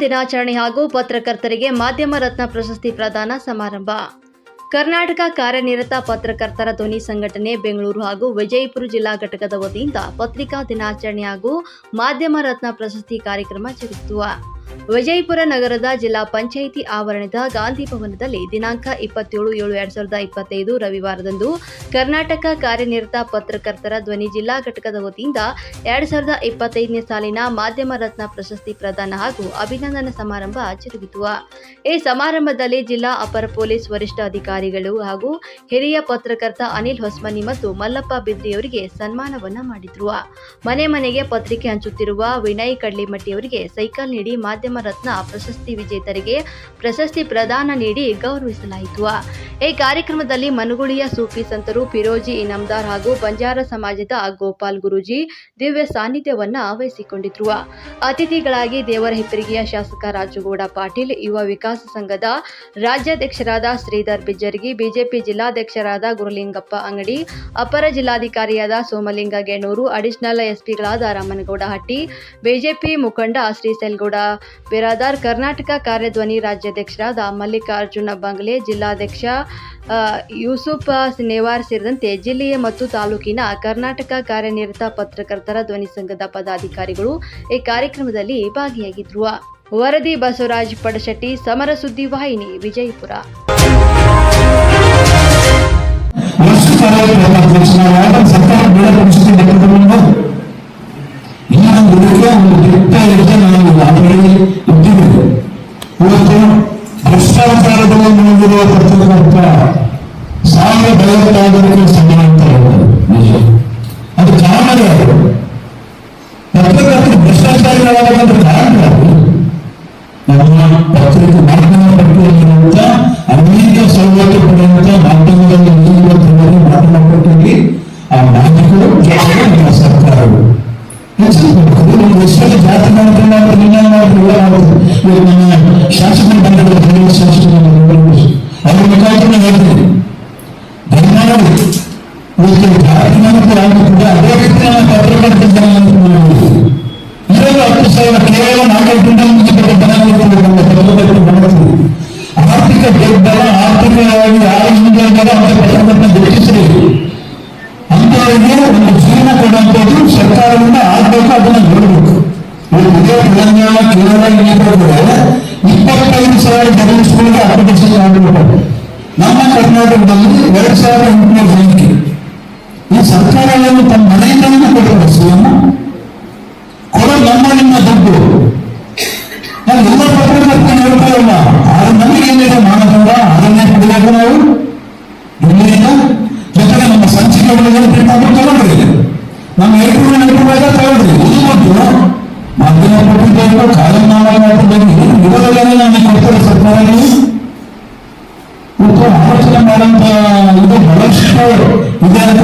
ದಿನಾಚರಣೆ ಹಾಗೂ ಪತ್ರಕರ್ತರಿಗೆ ಮಾಧ್ಯಮ ರತ್ನ ಪ್ರಶಸ್ತಿ ಪ್ರದಾನ ಸಮಾರಂಭ. ಕರ್ನಾಟಕ ಕಾರ್ಯನಿರತ ಪತ್ರಕರ್ತರ ಧ್ವನಿ ಸಂಘಟನೆ ಬೆಂಗಳೂರು ಹಾಗೂ ವಿಜಯಪುರ ಜಿಲ್ಲಾ ಘಟಕದ ವತಿಯಿಂದ ಪತ್ರಿಕಾ ದಿನಾಚರಣೆ ಹಾಗೂ ಮಾಧ್ಯಮ ರತ್ನ ಪ್ರಶಸ್ತಿ ಕಾರ್ಯಕ್ರಮ ಜರುಗಿತು. ವಿಜಯಪುರ ನಗರದ ಜಿಲ್ಲಾ ಪಂಚಾಯಿತಿ ಆವರಣದ ಗಾಂಧಿ ಭವನದಲ್ಲಿ ದಿನಾಂಕ ಇಪ್ಪತ್ತೇಳು ಏಳು ಎರಡ್ ಸಾವಿರದ ಇಪ್ಪತ್ತೈದು ರವಿವಾರದಂದು ಕರ್ನಾಟಕ ಕಾರ್ಯನಿರತ ಪತ್ರಕರ್ತರ ಧ್ವನಿ ಜಿಲ್ಲಾ ಘಟಕದ ವತಿಯಿಂದ ಎರಡ್ ಸಾವಿರದ ಇಪ್ಪತ್ತೈದನೇ ಸಾಲಿನ ಮಾಧ್ಯಮ ರತ್ನ ಪ್ರಶಸ್ತಿ ಪ್ರದಾನ ಹಾಗೂ ಅಭಿನಂದನಾ ಸಮಾರಂಭ ಜರುಗಿತು. ಈ ಸಮಾರಂಭದಲ್ಲಿ ಜಿಲ್ಲಾ ಅಪರ ಪೊಲೀಸ್ ವರಿಷ್ಠ ಅಧಿಕಾರಿಗಳು ಹಾಗೂ ಹಿರಿಯ ಪತ್ರಕರ್ತ ಅನಿಲ್ ಹೊಸ್ಮನಿ ಮತ್ತು ಮಲ್ಲಪ್ಪ ಬಿದ್ರಿಯವರಿಗೆ ಸನ್ಮಾನವನ್ನ ಮಾಡಿದ್ರು. ಮನೆ ಮನೆಗೆ ಪತ್ರಿಕೆ ಹಂಚುತ್ತಿರುವ ವಿನಯ್ ಕಡ್ಲಿಮಟ್ಟಿಯವರಿಗೆ ಸೈಕಲ್ ನೀಡಿ ಮಾಧ್ಯಮ ರತ್ನ ಪ್ರಶಸ್ತಿ ವಿಜೇತರಿಗೆ ಪ್ರಶಸ್ತಿ ಪ್ರದಾನ ನೀಡಿ ಗೌರವಿಸಲಾಯಿತು. ಈ ಕಾರ್ಯಕ್ರಮದಲ್ಲಿ ಮನುಗುಳಿಯ ಸೂಫಿ ಸಂತರು ಫಿರೋಜಿ ಇನಾಮ್ದಾರ್ ಹಾಗೂ ಬಂಜಾರ ಸಮಾಜದ ಗೋಪಾಲ್ ಗುರೂಜಿ ದಿವ್ಯ ಸಾನ್ನಿಧ್ಯವನ್ನ ವಹಿಸಿಕೊಂಡಿದ್ರು ಅತಿಥಿಗಳಾಗಿ ದೇವರ ಹೆಪ್ಪರಿಗೆಯ ಶಾಸಕ ರಾಜುಗೌಡ ಪಾಟೀಲ್, ಯುವ ವಿಕಾಸ ಸಂಘದ ರಾಜ್ಯಾಧ್ಯಕ್ಷರಾದ ಶ್ರೀಧರ್ ಬಿಜ್ಜರ್ಗಿ, ಬಿಜೆಪಿ ಜಿಲ್ಲಾಧ್ಯಕ್ಷರಾದ ಗುರುಲಿಂಗಪ್ಪ ಅಂಗಡಿ, ಅಪರ ಜಿಲ್ಲಾಧಿಕಾರಿಯಾದ ಸೋಮಲಿಂಗ ಗೆಣೂರು, ಅಡಿಷನಲ್ ಎಸ್ಪಿಗಳಾದ ರಾಮನಗೌಡ ಹಟ್ಟಿ, ಬಿಜೆಪಿ ಮುಖಂಡ ಶ್ರೀಸೆಲ್ಗೌಡ ಬಿರಾದಾರ್ ಕರ್ನಾಟಕ ಕಾರ್ಯಧ್ವನಿ ರಾಜ್ಯಾಧ್ಯಕ್ಷರಾದ ಮಲ್ಲಿಕಾರ್ಜುನ ಬಂಗ್ಲೆ, ಜಿಲ್ಲಾಧ್ಯಕ್ಷ ಯೂಸುಫ್ ನೇವಾರ್ ಸೇರಿದಂತೆ ಜಿಲ್ಲೆಯ ಮತ್ತು ತಾಲೂಕಿನ ಕರ್ನಾಟಕ ಕಾರ್ಯನಿರತ ಪತ್ರಕರ್ತರ ಧ್ವನಿ ಸಂಘದ ಪದಾಧಿಕಾರಿಗಳು ಈ ಕಾರ್ಯಕ್ರಮದಲ್ಲಿ ಭಾಗಿಯಾಗಿದ್ರು. ವರದಿ ಬಸವರಾಜ್ ಪಡಶೆಟ್ಟಿ, ಸಮರ ಸುದ್ದಿ ವಾಹಿನಿ, ವಿಜಯಪುರ. ಸರ್ಕಾರ ಬೇಡ ಪರಿಸ್ಥಿತಿ ಲೆಕ್ಕದಲ್ಲಿ ಈ ಒಂದು ಹುಡುಗ ಒಂದು ದಿಟ್ಟ ಇದ್ದ ನಾವು ಅದರಲ್ಲಿ ಇದ್ದೀವಿ ಇವತ್ತು ಭ್ರಷ್ಟಾಚಾರದಲ್ಲಿ ಮುಳುಗಿರುವ ಪತ್ರಕರ್ತ ಸಾವಿರ ಭಯೋತ್ಪಾದಕರಿಗೆ ಸಮಾನ ನಿಜ ಅದು ಕಾರಣ ಯಾರು ಪತ್ರಕರ್ತರು ಭ್ರಷ್ಟಾಚಾರಿಗಳಾಗದಂತ ಕಾರಣ ಯಾರು ನಮ್ಮ ಪತ್ರಿಕೆ ಮಾಧ್ಯಮ ಪಟ್ಟಿಯಲ್ಲಿರುವಂತ ಅನೇಕ ಸವಲತ್ತು ಪಡೆಯುವಂತ ಮಾಧ್ಯಮದಲ್ಲಿ ಇರುವಂತವರಿಗೆ ಮಾಧ್ಯಮ ಪಟ್ಟಿಯಲ್ಲಿ ಬೆಂಬಲ ಆರ್ಥಿಕವಾಗಿ ಯಾರು ಹಿಂದೆ ಇದ್ದಾರೋ ಅಂತ ಪತ್ರಕರ್ತನ ಗುರುತಿಸಲಿ ಅಂತವರಿಗೆ ಒಂದು ಜೀವನ ಕೊಡುವಂಥದ್ದು ಸರ್ಕಾರದಿಂದ ಆಗ್ಬೇಕು, ಅದನ್ನ ನೋಡಬೇಕು. ಇದೇ ತೆಲಂಗಾಣ, ಕೇರಳ ಏನಾದ್ರೆ ಇಪ್ಪತ್ತೈದು ಸಾವಿರ ಗಮನಿಸಿಕೊಂಡು ಅಪ್ಲಿಕೇಶನ್ ಮಾಡಬೇಕು ನಮ್ಮ ಕರ್ನಾಟಕದಲ್ಲಿ ಎರಡ್ ಸಾವಿರದ ಎಂಟುನೂರು ಜನಕ್ಕೆ ಈ ಸರ್ಕಾರವನ್ನು ತಮ್ಮ ಮನೆಯಿಂದಲೂ ಕೊಡ್ತಾರೆ ಸಿಎಂ ಕೊಡೋ ನಮ್ಮ ನಿಮ್ಮ ದುಡ್ಡು. ನಾವು ಎಲ್ಲ ಪತ್ರಕರ್ತರು ಹೇಳ್ತಾರಲ್ಲ ಆದ್ರೆ ಏನಿದೆ ಮಾನದಂಡ ಅದನ್ನೇ ಕೊಡಬೇಕು ನಾವು. ಎಲ್ಲಿಂದ? ಜೊತೆಗೆ ನಮ್ಮ ಸಂಚಿಕೆಗಳನ್ನು ಬೇಕಾದ್ರೂ ತಗೊಂಡ್ರಿ. ನಮ್ಮ ಏಪ್ರಿಲ್ ಏಪ್ರಿಲ್ ತಗೊಂಡ್ರಿ. ಇದು ಮತ್ತು ಮಾಧ್ಯಮ ಪತ್ರಿಕೆಗಳು ನಮಗೆ ಕೊಡ್ತಾರೆ ಸರ್ಕಾರಗಳು ಮತ್ತು ಆಲೋಚನೆ ಮಾಡುವಂತ ಇದು ಬಹಳಷ್ಟು ಇದೆ ಅಂತ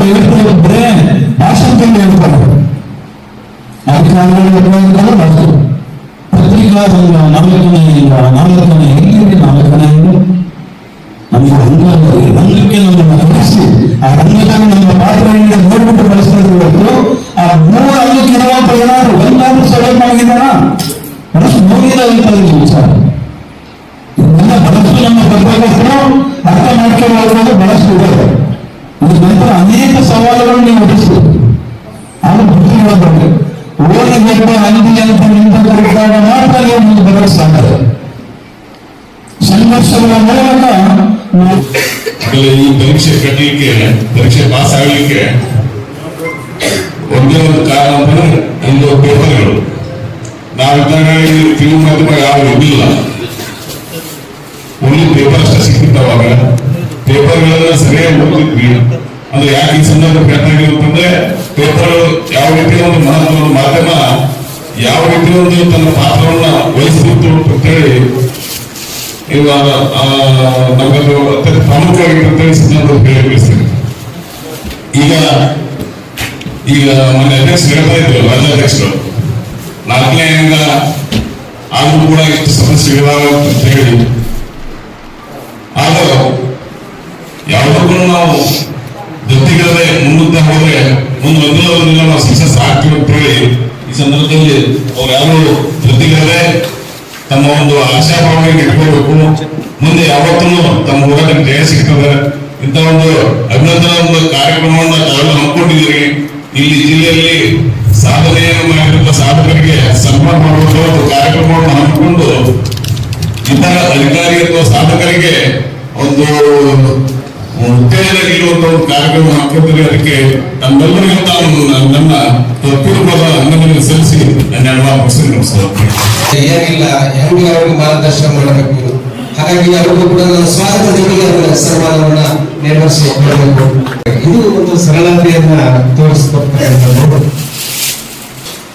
ಅನೇಕ ಸವಾಲುಗಳು ನೀವು ಎದುರಿಸ್ಬೇಕು ಆದ್ರೆ ಬುದ್ಧಿಗಳ ಬಗ್ಗೆ ಓದಿ ಗೆಟ್ಟ ಅಂದಿ ಅಂತ ನಿಂತ ಕರೆದಾಗ ಮಾತ್ರ ನೀವು ಮುಂದೆ ಬರಲು ಸಾಧ್ಯ ಸಂಘರ್ಷಗಳ ಮೂಲಕ ನಾವು ಆಮೇಲೆ ಈ ಪರೀಕ್ಷೆ ಕಟ್ಟಲಿಕ್ಕೆ ಪರೀಕ್ಷೆ ಪಾಸ್ ಆಗಲಿಕ್ಕೆ ಒಂದೇ ಒಂದು ಕಾರಣ ಅಂದ್ರೆ ಒಂದು ಪೇಪರ್ಗಳು ನಾವಿದ್ದಾಗ ಈ ಟಿವಿ ಮಾಧ್ಯಮ ಯಾವ ಇರಲಿಲ್ಲ ಓನ್ಲಿ ಪೇಪರ್ ಅಷ್ಟೇ ಸಿಕ್ಕಿತ್ತವಾಗ ಪೇಪರ್ಗಳನ್ನ ಸರಿಯಾಗಿ ಓದಿದ್ವಿ ಅಂದ್ರೆ ಯಾಕೆ ಈ ಸಂದರ್ಭ ಪ್ರಯತ್ನ ಆಗಿರುತ್ತಂದ್ರೆ ಪೇಪರ್ ಯಾವ ರೀತಿ ಒಂದು ಒಂದು ಮಾಧ್ಯಮ ಯಾವ ರೀತಿ ಒಂದು ತನ್ನ ಪಾತ್ರವನ್ನ ವಹಿಸಿತ್ತು ಅಂತ ಹೇಳಿ ಇವಾಗ ನಮಗದು ಅತ್ಯಂತ ಈ ಸಂದರ್ಭ ಹೇಳಿಸ್ತೇನೆ ಈಗ ಈಗ ಮೊನ್ನೆ ಅಧ್ಯಕ್ಷರು ಹೇಳ್ತಾ ಇದ್ರು ರಾಜ್ಯಾಧ್ಯಕ್ಷರು ನಾಲ್ಕನೇ ಆದರೂ ಕೂಡ ಎಷ್ಟು ಸಮಸ್ಯೆಗಳಾಗ ಅಂತ ಹೇಳಿ. ಆದರೂ ಯಾವುದಕ್ಕೂ ನಾವು ಜೊತೆಗಳೇ ಮುನ್ನುಗ್ತಾ ಹೋದ್ರೆ ಒಂದು ಒಂದಿಲ್ಲ ನಾವು ಸಕ್ಸಸ್ ಆಗ್ತೀವಿ ಅಂತ ಹೇಳಿ ಈ ಸಂದರ್ಭದಲ್ಲಿ ಅವ್ರು ಯಾರು? ಜೊತೆಗಳೇ ತಮ್ಮ ಒಂದು ಆಶಾಭಾವನೆ ಇಟ್ಕೋಬೇಕು ಮುಂದೆ ಯಾವತ್ತೂ ತಮ್ಮ ಹೋರಾಟಕ್ಕೆ ಜಯ ಸಿಗ್ತದೆ. ಇಂಥ ಒಂದು ಅಭಿನಂದನಾ ಒಂದು ಕಾರ್ಯಕ್ರಮವನ್ನು ತಾವೆಲ್ಲ ಹಮ್ಮಿಕೊಂಡಿದ್ದೀರಿ. ಇಲ್ಲಿ ಜಿಲ್ಲೆಯಲ್ಲಿ ಸಾಧನೆಯನ್ನು ಮಾಡಿರುವ ಸಾಧಕರಿಗೆ ಸನ್ಮಾನ ಮಾಡುವಂತ ಒಂದು ಕಾರ್ಯಕ್ರಮವನ್ನು ಹಮ್ಮಿಕೊಂಡು ಇತರ ಅಧಿಕಾರಿ ಅಥವಾ ಸಾಧಕರಿಗೆ ಒಂದು ಉತ್ತೇಜನ ಇರುವಂತಹ ಒಂದು ಕಾರ್ಯಕ್ರಮ ಹಾಕಿದ್ರೆ ಅದಕ್ಕೆ ನಮ್ಮೆಲ್ಲರಿಗೂ ಒಂದು ನನ್ನ ತಪ್ಪಿರುವುದ ಅಭಿನಂದನೆ ಸಲ್ಲಿಸಿ ನನ್ನ ನಮಸ್ಕಾರ ಏನಿಲ್ಲ ಹೆಂಗೆ ಅವ್ರಿಗೆ ಮಾರ್ಗದರ್ಶನ ಮಾಡಬೇಕು. ಹಾಗಾಗಿ ಅವರಿಗೂ ಕೂಡ ನನ್ನ ಸ್ವಾಗತ ಜೊತೆಗೆ ಅವರ ಸನ್ಮಾನವನ್ನ ನೆರವೇರಿಸಿ ಮಾಡಬೇಕು ಇದು ಒಂದು ಸರಳತೆಯನ್ನ ತೋರಿಸ್ಕೊಡ್ತಕ್ಕಂಥದ್ದು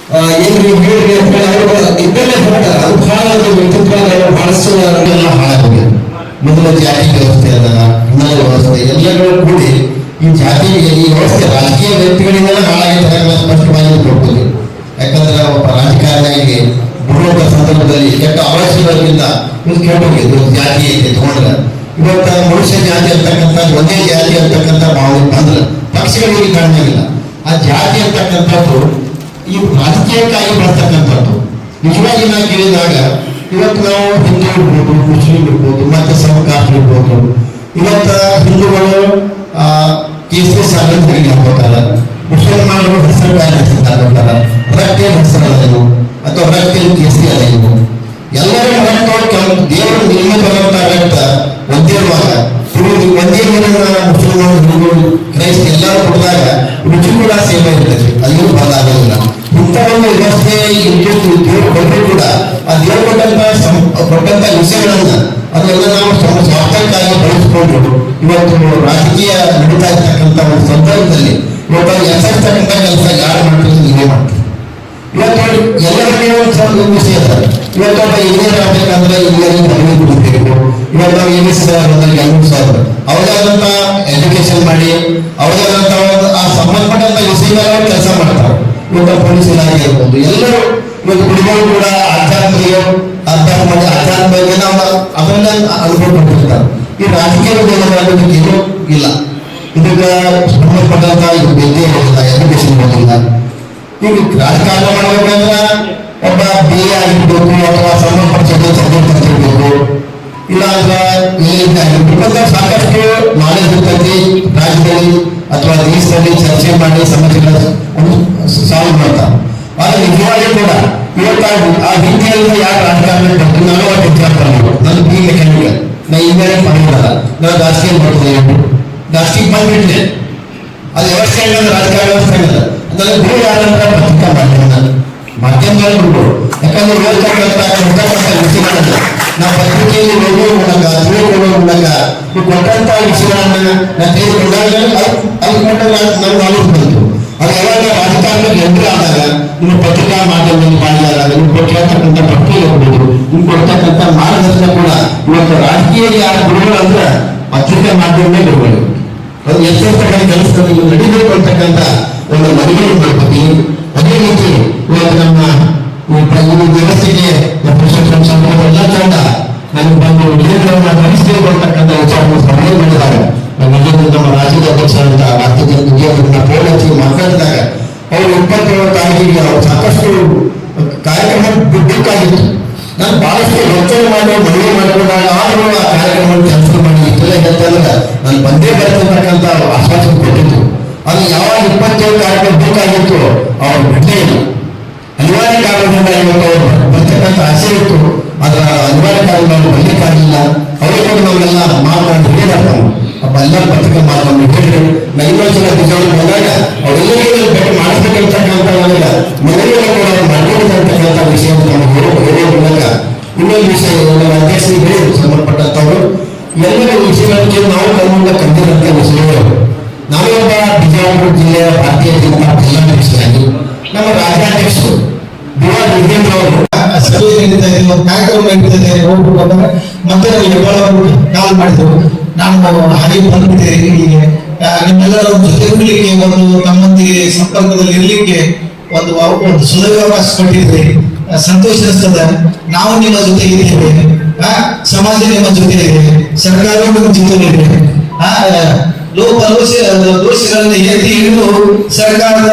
ಆ, ಏನು ನೀವು ಹೇಳಿದ್ರಿ ಅಂತ ಹೇಳಿ ಅವರು ಇದ್ದಲ್ಲೇ ಹೊರಟ ಅದು ಬಹಳ ಒಂದು ವ್ಯಕ್ತಿತ್ವ ಬಹಳಷ್ಟು ಹಾಳಾಗಿದೆ. ಮೊದಲ ಜಾತಿ ವ್ಯವಸ್ಥೆ ಅದ ಹಿನ್ನೆಲೆ ವ್ಯವಸ್ಥೆ ಎಲ್ಲಗಳು ಕೂಡಿ ಈ ಜಾತಿ ಈ ವ್ಯವಸ್ಥೆ ರಾಜಕೀಯ ವ್ಯಕ್ತಿಗಳಿಂದ ಹಾಳಾಗಿದ್ದಾರೆ ಸ್ಪಷ್ಟವಾಗಿ ನೋಡ್ಬೋದು ಯಾಕಂದ್ರೆ ಒಬ್ಬ ರಾಜಕಾರಣಿಗೆ ಬರುವಂತ ಸಂದರ್ಭದಲ್ಲಿ ಕೆಟ್ಟ ಅವಶ್ಯಕತೆಯಿಂದ ಇದು ಕೆಟ್ಟೋಗಿದ್ದು ಜಾತಿ ಐತೆ ತಗೊಂಡ್ರೆ. ಇವತ್ತ ಮನುಷ್ಯ ಜಾತಿ ಅಂತಕ್ಕಂಥ, ಒಂದೇ ಜಾತಿ ಅಂತಕ್ಕಂಥ ಭಾವನೆ ಬಂದ್ರೆ ಪಕ್ಷಗಳಿಗೆ ಕಾಣಿಸಿಲ್ಲ ಆ ಜಾತಿ ಅಂತಕ್ಕಂಥದ್ದು ಈ ರಾಜಕೀಯಕ್ಕಾಗಿ ಬಳಸ್ತಕ್ಕಂಥದ್ದು ನಿಜವಾಗಿ ನಾವು ಕೇಳಿದಾಗ ಇವತ್ತು ನಾವು ಹಿಂದೂ ಇರ್ಬೋದು ಮುಸ್ಲಿಂ ಇರ್ಬೋದು ಮತ್ತೆ ಸಮಕಾಸ್ಟ್ ಇರ್ಬೋದು ಇವತ್ತ ಹಿಂದೂಗಳು ಕೇಸರಿ ಸಾಲದ ತೆರಿಗೆ ಹಾಕೋತಾರೆ ಮುಸಲ್ಮಾನರು ಹೆಸರು ಬ್ಯಾರೆ ಹೆಸರು ರಕ್ತೇನು ಹೆಸರು ಅಥವಾ ರಕ್ತ ಕೇಸರಿ ಅದೇನು ಎಲ್ಲರೂ ಹೊರಟು ದೇವರು ನಿಮ್ಮ ರಕ್ತ ಒಂದೇ ಇರುವಾಗ ಇವರು ಒಂದೇ ನೀರನ್ನ ಮುಸಲ್ಮಾನ ಹಿಂದೂಗಳು ಕ್ರೈಸ್ತ ಎಲ್ಲರೂ ಕೊಡಿದಾಗ ರುಚಿ ಕೂಡ ಸೇವೆ ಇರ್ತದೆ. ಅಲ್ಲಿಯೂ ಬದಲಾಗೋದಿಲ್ಲ ಇಂಥ ಒಂದು ವ್ಯವಸ್ಥೆ ಇದ್ದು ದೇವರು ಕೊಟ್ಟರು ಕೂಡ ಆ ದೇವರು ಕೊಟ್ಟಂತ ಕೊಟ್ಟಂತ ವಿಷಯಗಳನ್ನ ಅದೆಲ್ಲ ನಾವು ತಮ್ಮ ಸ್ವಾರ್ಥಕ್ಕಾಗಿ ಬಳಸಿಕೊಂಡು ಇವತ್ತು ರಾಜಕೀಯ ನಡೀತಾ ಇರ್ತಕ್ಕಂಥ ಒಂದು ಸಂದರ್ಭದಲ್ಲಿ ಇವತ್ತು ಎಸರ್ತಕ್ಕಂಥ ಕೆಲಸ ಯಾರು ಮಾಡ್ತಾರೆ ನೀವೇ ಮಾಡ್ತೀವಿ ಇವತ್ತು ನೋಡಿ, ಎಲ್ಲರನ್ನೇ ಒಂದು ವಿಷಯ ಇವತ್ತು ಒಬ್ಬ ಇಂಜಿನಿಯರ್ ಆಗ್ಬೇಕಂದ್ರೆ ಇಂಜಿನಿಯರಿಂಗ್ ಪದವಿ ಕೊಡಬೇಕು ಇವತ್ತು ನಾವು ಎಂ ಎಸ್ ಬಂದಲ್ಲಿ ಐನೂರು ಸರ್ ಅವ್ರದಾದಂತ ಎಜುಕೇಶನ್ ಮಾಡಿ ಅವ್ರದಾದಂತ ಒಂದು ಆ ಸಂಬಂಧಪಟ್ಟಂತ ವಿಷಯಗಳ ಕೆಲಸ ಮಾಡ್ತಾರೆ. ಇವತ್ತು ಪೊಲೀಸ್ ಇಲಾಖೆ ಇರ್ಬೋದು, ಎಲ್ಲರೂ ಇವತ್ತು ಹುಡುಗರು ಕೂಡ ಆಧ್ಯಾತ್ಮಿಕ ಅಧ್ಯಾತ್ಮ ಮಾಡಿ ಆಧ್ಯಾತ್ಮಿಕ ನಾವು ಅದನ್ನ ಅನುಭವ ಪಟ್ಟಿರ್ತಾರೆ ಈ ರಾಜಕೀಯ ಅನ್ನೋದಕ್ಕೆ ಏನೂ ಇಲ್ಲ. ಇದಕ್ಕೆ ಸಂಬಂಧಪಟ್ಟಂತ ಇದು ವಿದ್ಯೆ ಇರಲಿಲ್ಲ ಎಜುಕೇಶನ್ ಇರಲಿಲ್ಲ ಈಗ ರಾಜಕಾರಣ ಮಾಡಬೇಕಂದ್ರ ಒಬ್ಬ ಬಿ ಎ ಆಗಿರ್ಬೇಕು, ಅಥವಾ ಸಂಬಂಧಪಟ್ಟ ಚದಿರ್ಬೇಕು ಇಲ್ಲ ಅಂದ್ರೆ ಸಾಕಷ್ಟು ನಾಲೆಜ್ ಇರ್ತೈತಿ ರಾಜ್ಯದಲ್ಲಿ, ಅಥವಾ ದೇಶದಲ್ಲಿ ಚರ್ಚೆ ಮಾಡಿ ಸಮಸ್ಯೆಗಳ ಸಾಲ್ವ್ ಮಾಡ್ತಾರೆ. ಆದ್ರೆ ನಿಜವಾಗಿ ಕೂಡ ಇವತ್ತು ಆ ರೀತಿಯಲ್ಲಿ ಯಾರು ರಾಜಕಾರಣ ಬರ್ತೀನಿ ನಾನು ಅವತ್ತು ಎಕ್ಸಾಂಪಲ್ ನನ್ನ ಬಿ ಮೆಕ್ಯಾನಿಕಲ್ ನಾ ಇಂಜಿನಿಯರಿಂಗ್ ಮಾಡಿರಲ್ಲ ನಾನು ಜಾಸ್ತಿ ಮಾಡ್ತದೆ ಜಾಸ್ತಿ ಬಂದ್ಬಿಟ್ಟೆ ಅದು ವ್ಯವಸ್ಥೆ ಹೆಂಗಂದ್ರೆ ರಾಜಕಾರಣ ವ್ಯವಸ್ಥೆ ಹೆಂಗಂದ್ರೆ ನನಗೆ ಗುರು ಯಾರಂದ್ರೆ ಪತ್ರಿಕಾ ಮಾಧ್ಯಮ ಮಾಧ್ಯಮಗಳ ಗುರು ಯಾಕಂದ್ರೆ ಓದ್ತಕ್ಕಂಥ ಕೊಡ್ತಕ್ಕಂಥ ವಿಷಯಗಳನ್ನ ನಾವು ಪತ್ರಿಕೆಯಲ್ಲಿ ಓದುವ ಮೂಲಕ ತಿಳಿದುಕೊಳ್ಳುವ ಮೂಲಕ ನೀವು ಕೊಟ್ಟಂತ ವಿಷಯಗಳನ್ನ ನಾವು ತಿಳಿದುಕೊಂಡಾಗ ಅದು ಅದು ಕೊಟ್ಟ ನಮ್ಗೆ ನಾಲೆಜ್ ಬಂತು ಅದು ಯಾವಾಗ ರಾಜಕಾರಣಕ್ಕೆ ಎಂಟ್ರಿ ಆದಾಗ ನಿಮ್ಮ ಪತ್ರಿಕಾ ಮಾಧ್ಯಮದಲ್ಲಿ ಮಾಡಿದಾಗ ನಿಮ್ಗೆ ಕೊಟ್ಟಿರ್ತಕ್ಕಂಥ ಪತ್ರಿಕೆ ಇರ್ಬೋದು, ನಿಮ್ಗೆ ಕೊಡ್ತಕ್ಕಂಥ ಮಾರ್ಗದರ್ಶನ ಕೂಡ ಇವತ್ತು ರಾಜಕೀಯ ಯಾರು ಗುರುಗಳು ಅಂದ್ರೆ ಪತ್ರಿಕಾ ಮಾಧ್ಯಮವೇ ಗುರುಗಳು. ಅದು ಎಷ್ಟೊತ್ತಕ್ಕಂಥ ಕೆಲಸದಲ್ಲಿ ನೀವು ನಡೀಬೇಕು ಅಂತಕ್ಕಂಥ ಒಂದು ಮನವಿ ಮಾಡ್ಕೊತೀನಿ ಅದೇ ರೀತಿ ಇವತ್ತು ನಮ್ಮ ಈ ವ್ಯವಸ್ಥೆಗೆ ಪ್ರಶಾಸನ ಸಂಘದ ಎಲ್ಲ ತಂಡ ನನಗೆ ಬಂದು ನಿಯಂತ್ರಣ ನಡೆಸ್ತೀವಿ ಅಂತಕ್ಕಂಥ ವಿಚಾರವನ್ನು ಮಾಡಿದಾಗ ನನಗೆ ನಮ್ಮ ರಾಜ್ಯದ ಅಧ್ಯಕ್ಷರಾದಂಥ ಭಾರತೀಯ ವಿದ್ಯಾರ್ಥಿಗಳನ್ನ ಫೋನ್ ಹಚ್ಚಿ ಮಾತಾಡಿದಾಗ ಅವರು ಇಪ್ಪತ್ತೇಳು ತಾರೀಕಿಗೆ ಅವ್ರು ಸಾಕಷ್ಟು ಕಾರ್ಯಕ್ರಮ ಬಿಡ್ಬೇಕಾಗಿತ್ತು. ನಾನು ಬಹಳಷ್ಟು ಯೋಚನೆ ಮಾಡಿ, ಮನವಿ ಮಾಡಿಕೊಂಡಾಗ ಆದರೂ ಆ ಕಾರ್ಯಕ್ರಮ ಕ್ಯಾನ್ಸಲ್ ಮಾಡಿ ಇಷ್ಟೆಲ್ಲ ನಾನು ಬಂದೇ ಬರ್ತಕ್ಕಂಥ ಆಶ್ವಾಸನೆ ಕೊಟ್ಟಿತ್ತು ಅದು ಯಾವಾಗ ಇಪ್ಪತ್ತೇಳು ಕಾರ್ಯಕ್ರಮ ಬೇಕಾಗಿತ್ತು ಅವ್ರು ಬಿಡಲೇ ಇಲ್ಲ. ಅನಿವಾರ್ಯ ಕಾರಣದಿಂದ ಇವತ್ತು ಅವರು ಬರ್ತಕ್ಕಂಥ ಆಸೆ ಇತ್ತು. ಅದರ ಅನಿವಾರ್ಯ ಕಾರಣ ಅವರು ಅವರಿಗೂ ನಾವೆಲ್ಲ ಎಲ್ಲ ಪತ್ರಿಕೆ ಮಾಧ್ಯಮ ಹೇಳಿದ್ರು. ನಾ ಇನ್ನೊಂದು ಸಲ ಬಂದಾಗ ಅವರೆಲ್ಲರಿಗೂ ಭೇಟಿ ಮಾಡಿಸ್ಬೇಕಂತಕ್ಕಂಥ ಮನೆಯಲ್ಲಿ ಕೂಡ ಮಾಡ್ಕೊಂಡಿರ್ತಕ್ಕಂಥ ವಿಷಯ ನಮಗೆ ಹೇಳೋ ಮೂಲಕ ಇನ್ನೊಂದು ವಿಷಯ ನಮ್ಮ ಅಧ್ಯಕ್ಷರಿಗೆ ಹೇಳಿ ಸಂಬಂಧಪಟ್ಟಂತವರು ಎಲ್ಲರ ವಿಷಯಗಳಿಗೆ ನಾವು ಕಣ್ಣಿಂದ ಕಂಡಿರಂತ ವಿಷಯಗಳು ನಾವೊಬ್ಬ ಬಿಜಾಪುರ ಜಿಲ್ಲೆಯ ಭಾರತೀಯ ಜನತಾ ಜಿಲ್ಲಾಧ್ಯಕ್ಷರಾಗಿ ನಮ್ಮ ರಾಜ್ಯಾಧ್ಯಕ್ಷರು ಅವರು ನಡೀತಾ ಇದೆ ಕಾರ್ಯಕ್ರಮ ಹೋಗ್ಬೇಕು ಅಂದ್ರೆ ಮತ್ತೆ ಹೆಬ್ಬಾಳವರು ಕಾಲ್ ಮಾಡಿದ್ರು ನಾನು ಹಾಗೆ ಬಂದಿದ್ದೇವೆ ಇಲ್ಲಿಗೆ ನಿಮ್ಮೆಲ್ಲರ ಜೊತೆಗೂಡಲಿಕ್ಕೆ ಒಂದು ತಮ್ಮೊಂದಿಗೆ ಸಂಪರ್ಕದಲ್ಲಿ ಇರಲಿಕ್ಕೆ ಒಂದು ಒಂದು ಸುಲಭಾವಕಾಶ ಕೊಟ್ಟಿದ್ರಿ. ಆ, ಸಂತೋಷ ನಾವು ನಿಮ್ಮ ಜೊತೆ ಇದ್ದೇವೆ. ಸಮಾಜ ನಿಮ್ಮ ಜೊತೆ ಇದೆ. ಸರ್ಕಾರ ನಿಮ್ಮ ಜೊತೆ ಇದೆ. ಲೋಕ ದೋಷ ದೋಷಗಳನ್ನ ಎತ್ತಿ ಹಿಡಿದು ಸರ್ಕಾರದ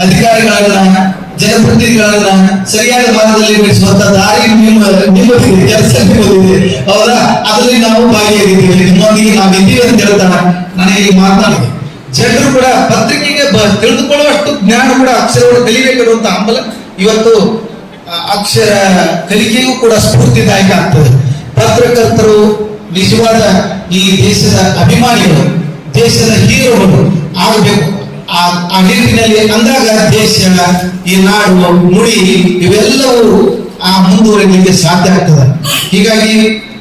ಅಧಿಕಾರಿಗಳನ್ನ ಜನಪ್ರತಿನಿಧಿಗಳನ್ನ ಸರಿಯಾದ ಮಾರ್ಗದಲ್ಲಿ ನಡೆಸುವಂತ ದಾರಿ ನಿಮ್ಮ ನಿಮ್ಮದಿದೆ ಕೆಲಸ ನಿಮ್ಮದಿದೆ ಹೌದಾ? ಅದರಲ್ಲಿ ನಾವು ಭಾಗಿಯಾಗಿದ್ದೀವಿ. ನಿಮ್ಮೊಂದಿಗೆ ನಾವಿದ್ದೀವಿ ಅಂತ ಹೇಳ್ತಾನೆ ನನಗೆ ಇಲ್ಲಿ ಮಾತನಾಡಿದೆ ಜನರು ಕೂಡ ಪತ್ರಿಕೆಗೆ ತಿಳಿದುಕೊಳ್ಳುವಷ್ಟು ಜ್ಞಾನ ಕೂಡ ಅಕ್ಷರಗಳು ಕಲಿಬೇಕಿರುವಂತ ಹಂಬಲ ಇವತ್ತು ಅಕ್ಷರ ಕಲಿಕೆಯೂ ಕೂಡ ಸ್ಫೂರ್ತಿದಾಯಕ ಆಗ್ತದೆ. ಪತ್ರಕರ್ತರು ನಿಜವಾದ ಈ ದೇಶದ ಅಭಿಮಾನಿಗಳು, ದೇಶದ ಹೀರೋಗಳು ಆಗಬೇಕು. ಆ ನಿಟ್ಟಿನಲ್ಲಿ ಅಂದಾಗ ದೇಶ ಈ ನಾಡು, ಮುಡಿ ಇವೆಲ್ಲವೂ ಆ ಮುಂದುವರಿಲಿಕ್ಕೆ ಸಾಧ್ಯ ಆಗ್ತದೆ. ಹೀಗಾಗಿ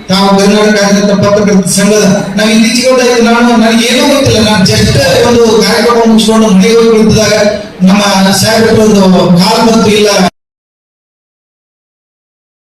ತಾವು ಕರ್ನಾಟಕ ಪತ್ರಕರ್ತ ಸಂಘದ, ನಾವು ಇತ್ತೀಚೆಗೆ ನಾನು, ನನಗೆ ಏನೂ ಗೊತ್ತಿಲ್ಲ. ನಾನು ಜಸ್ಟ್ ಒಂದು ಕಾರ್ಯಕ್ರಮ ಮುಗಿಸ್ಕೊಂಡು ಮನೆಗೆ ಹೋಗಿ ನಮ್ಮ ಸಾಹೇಬ್ ಒಂದು ಕಾಲ್ ಬಂತು, ಇಲ್ಲ.